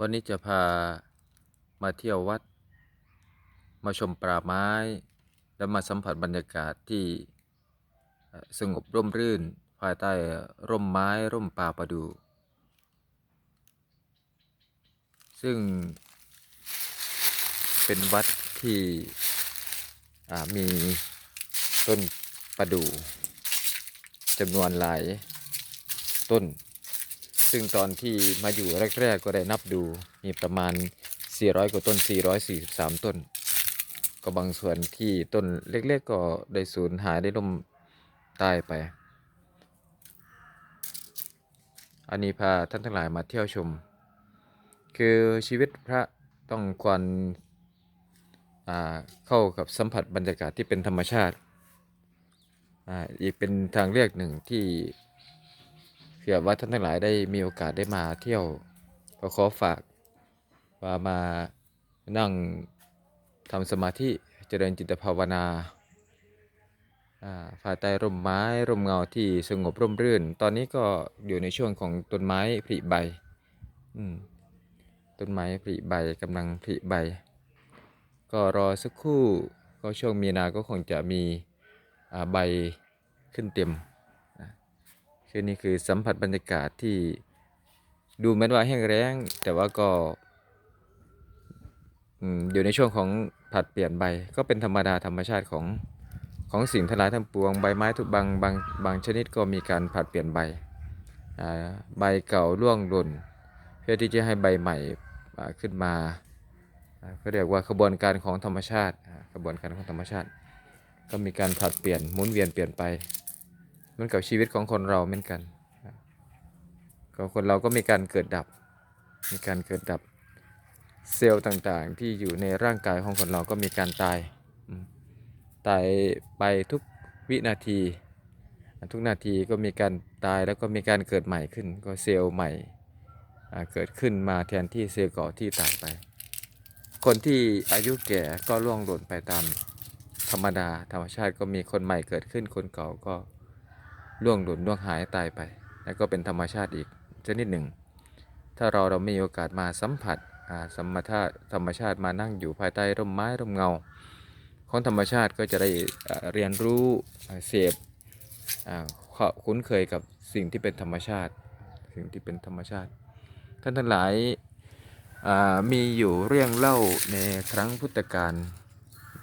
วันนี้จะพามาเที่ยววัด มาชมป่าไม้ และมาสัมผัสบรรยากาศที่สงบร่มรื่น ภายใต้ร่มไม้ร่มป่าประดู ซึ่งเป็นวัดที่มีต้นประดูจำนวนหลายต้น ซึ่งตอนที่มาอยู่แรก ๆ ก็ได้นับดูมีประมาณ 400 กว่าต้น 443 ต้น ก็บางส่วนที่ต้นเล็ก ๆ ก็ได้สูญหายได้ล่มตายไป อันนี้พาท่านทั้งหลายมาเที่ยวชม คือชีวิตพระต้องควรเข้ากับสัมผัสบรรยากาศที่เป็นธรรมชาติอ,าอีกเป็นทางเลือกหนึ่งที่ ผื่อว่าท่านทั้งหลายได้มีโอกาสได้มาเที่ยวก็ขอฝากว่ามานั่งทำสมาธิเจริญจิตภาวนาอ่ายใต้ร่มไม้ร่มเงาที่สงบร่มรื่น ตอนนี้ก็อยู่ในช่วงของต้นไม้ผลิใบต้นไม้ผลิใบกำลังผลิใบ ก็รอสักครู่ก็ช่วงมีนาก็คงจะมีใบขึ้นเต็ม คือนี่คือสัมผัสบรรยากาศที่ดูเหมือนว่าแห้งแล้งแต่ว่าก็อยู่ในช่วงของผัดเปลี่ยนใบก็เป็นธรรมดาธรรมชาติของของสิ่งทั้งหลายทั้งปวงใบไม้ทุกบางบางบางชนิดก็มีการผัดเปลี่ยนใบใบเก่าร่วงหล่น เพื่อที่จะให้ใบใหม่ขึ้นมาอ่าเขาเรียกว่าขบวนการของธรรมชาติอ่ากระบวนการของธรรมชาติ ก็มีการผัดเปลี่ยนหมุนเวียนเปลี่ยนไป เหมือนกับชีวิตของคนเราเหมือนกันก็คนเราก็มีการเกิดดับ มีการเกิดดับเซลล์ต่างๆ ที่อยู่ในร่างกายของคนเราก็มีการตาย ตายไปทุกวินาที ทุกนาทีก็มีการตายแล้วก็มีการเกิดใหม่ขึ้น ก็เซลล์ใหม่เกิดขึ้นมาแทนที่เซลล์เก่าที่ตายไป คนที่อายุแก่ก็ล่วงหล่นไปตามธรรมดา ธรรมชาติก็มีคนใหม่เกิดขึ้นคนเก่าก็ ล่วงหล่นล่วงหายตายไป แล้วก็เป็นธรรมชาติอีกชนิดหนึ่ง ถ้าเราเราไม่มีโอกาสมาสัมผัสอ่าสมถะธรรมชาติมานั่งอยู่ภายใต้ร่มไม้ร่มเงา ของธรรมชาติก็จะได้เรียนรู้เสพความคุ้นเคยกับสิ่งที่เป็นธรรมชาติ สิ่งที่เป็นธรรมชาติ ท่านทั้งหลายอ่ามีอยู่เรื่องเล่าในครั้งพุทธกาล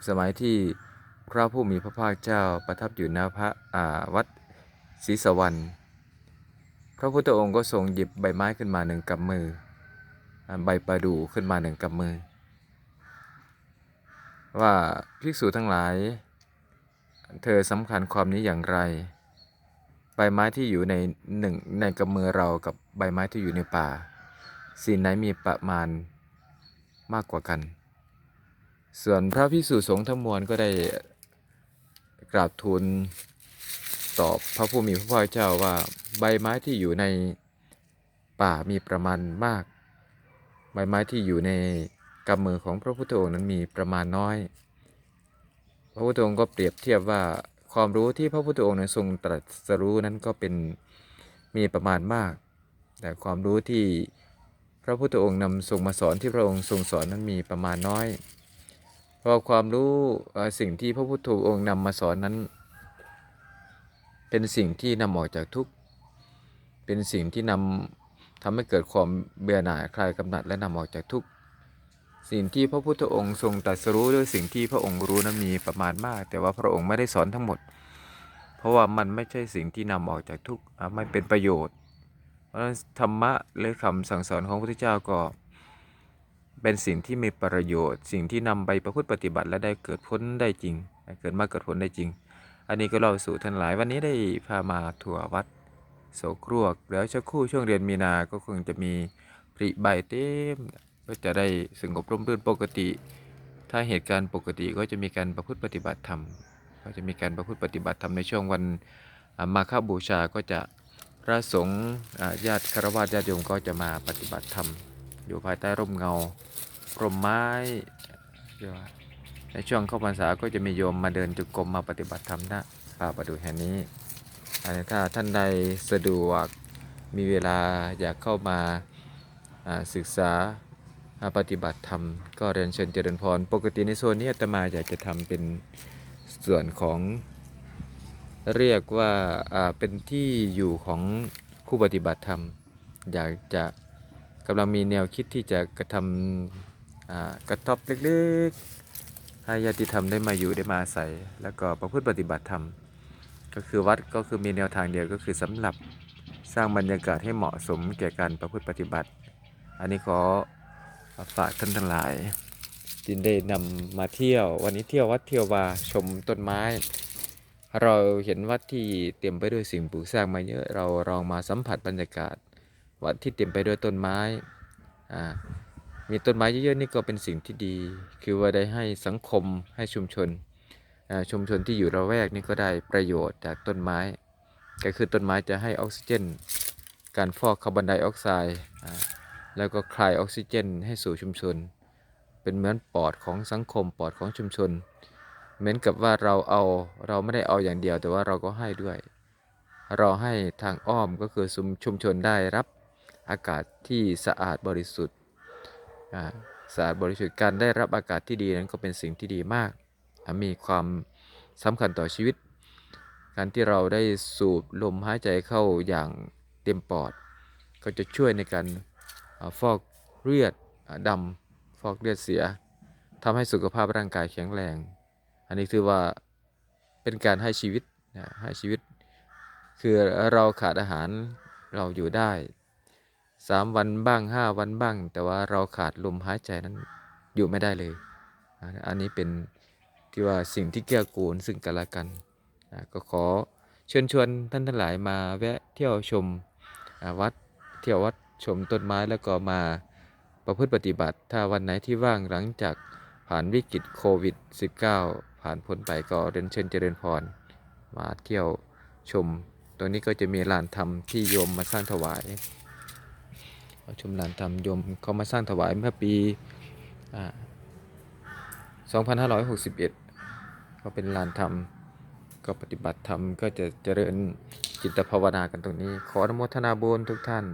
สมัยที่พระผู้มีพระภาคเจ้าประทับอยู่ณพระอ่าวัด ศรีสวรรณพระพุทธองค์ก็ทรงหยิบใบไม้ขึ้นมาหนึ่งกำมือ ใบประดู่ขึ้นมาหนึ่งกำมือ ว่าภิกษุทั้งหลาย เธอสำคัญความนี้อย่างไร ใบไม้ที่อยู่ในหนึ่งในกำมือเรากับใบไม้ที่อยู่ในป่าสิ่งไหนมีประมาณมากกว่ากัน ส่วนพระภิกษุสงฆ์ทั้งมวลก็ได้กราบทูล ตอบพระผู้มีพระภาคเจ้าว่าใบไม้ที่อยู่ในป่ามีประมาณมาก ใบไม้ที่อยู่ในกำมือของพระพุทธองค์นั้นมีประมาณน้อย พระพุทธองค์ก็เปรียบเทียบว่าความรู้ที่พระพุทธองค์นั้นทรงตรัสรู้นั้นก็เป็นมีประมาณมาก แต่ความรู้ที่พระพุทธองค์นำทรงมาสอนที่พระองค์ทรงสอนนั้นมีประมาณน้อย เพราะความรู้สิ่งที่พระพุทธองค์นำมาสอนนั้น เป็นสิ่งที่นำออกจากทุกข์เป็นสิ่งที่นำทำให้เกิดความเบื่อหน่ายคลายกำหนัดและนำออกจากทุกข์สิ่งที่พระพุทธองค์ทรงตรัสรู้ด้วยสิ่งที่พระองค์รู้นั้นมีประมาณมาก แต่ว่าพระองค์ไม่ได้สอนทั้งหมด เพราะว่ามันไม่ใช่สิ่งที่นำออกจากทุกข์ไม่เป็นประโยชน์ เพราะฉะนั้นธรรมะหรือคำสั่งสอนของพระพุทธเจ้าก็เป็นสิ่งที่มีประโยชน์ สิ่งที่นำไปประพฤติปฏิบัติและได้เกิดผลได้จริง เกิดมาเกิดผลได้จริง อันนี้ก็เล่าสู่ท่านหลายวันนี้ได้พามาถั่ววัดโสกรวกแล้วชักคู่ช่วงเรียนมีนาก็คงจะมีปริใบเต็มก็จะได้สงบร่มรื่นปกติ ถ้าเหตุการณ์ปกติก็จะมีการประพฤติปฏิบัติธรรม ก็จะมีการประพฤติปฏิบัติธรรมในช่วงวันมาฆบูชาก็จะพระสงฆ์ญาติคารวะญาติโยมก็จะมาปฏิบัติธรรม อยู่ภายใต้ร่มเงาร่มไม้เรียกว่า ในช่วงเข้าพรรษาก็จะมีโยมมาเดินจุกรมมาปฏิบัติธรรมณป่าประดูแห่งนี้นถ้าท่านใดสะดวกมีเวลาอยากเข้ามาศึกษาปฏิบัติธรรม ก็เรียนเชิญเจริญพร ปกติในโซนนี้อาตมาอยากจะทำเป็นส่วนของเรียกว่าเป็นที่อยู่ของผู้ปฏิบัติธรรม อยากจะกำลังมีแนวคิดที่จะกระทำกระต๊อบเล็กๆ ให้ญาติธรรมได้มาอยู่ได้มาอาศัย แล้วก็ประพฤติปฏิบัติธรรม ก็คือวัดก็คือมีแนวทางเดียวก็คือสำหรับสร้างบรรยากาศให้เหมาะสมแก่การประพฤติปฏิบัติ อันนี้ขอฝากท่านทั้งหลาย จินได้นำมาเที่ยว วันนี้เที่ยววัดเที่ยววาชมต้นไม้ เราเห็นวัดที่เต็มไปด้วยสิ่งปลูกสร้างมาเยอะเราลองมาสัมผัสบรรยากาศ วัดที่เต็มไปด้วยต้นไม้อ่า มีต้นไม้เยอะๆนี่ก็เป็นสิ่งที่ดี คือว่าได้ให้สังคมให้ชุมชนชุมชนที่อยู่ระแวกนี่ก็ได้ประโยชน์จากต้นไม้ ก็คือต้นไม้จะให้ออกซิเจน การฟอกคาร์บอนไดออกไซด์แล้วก็คลายออกซิเจนให้สู่ชุมชน เป็นเหมือนปอดของสังคมปอดของชุมชน เหมือนกับว่าเราเอาเราไม่ได้เอาอย่างเดียว แต่ว่าเราก็ให้ด้วย เราให้ทางอ้อมก็คือชุมชนได้รับอากาศที่สะอาดบริสุทธิ์ สะอาดบริสุทธิ์การได้รับอากาศที่ดีนั้นก็เป็นสิ่งที่ดีมาก มีความสำคัญต่อชีวิต การที่เราได้สูบลมหายใจเข้าอย่างเต็มปอด ก็จะช่วยในการฟอกเลือดอ่าดำฟอกเลือดเสียทำให้สุขภาพร่างกายแข็งแรง อันนี้ถือว่าเป็นการให้ชีวิตนะให้ชีวิต คือเราขาดอาหารเราอยู่ได้ สามวันบ้างห้าวันบ้าง แต่ว่าเราขาดลมหายใจนั้นอยู่ไม่ได้เลย อันนี้เป็นที่ว่าสิ่งที่เกื้อกูลซึ่งกันและกัน ก็ขอเชิญชวนท่านทั้งหลายมาแวะเที่ยวชมวัดเที่ยววัดชมต้นไม้แล้วก็มาประพฤติปฏิบัติ ถ้าวันไหนที่ว่างหลังจากผ่านวิกฤตโควิด -19 ผ่านพ้นไปก็เรียนเชิญเจริญพร มาเที่ยวชม ตรงนี้ก็จะมีลานธรรมที่โยมมาสร้างถวาย ชุมลานธรรมยมเขามาสร้างถวายเมื่อปีอ่า2561 ก็เป็นลานธรรม ก็ปฏิบัติธรรม ก็จะเจริญจิตภาวนากันตรงนี้ ขออนุโมทนาบุญทุกท่าน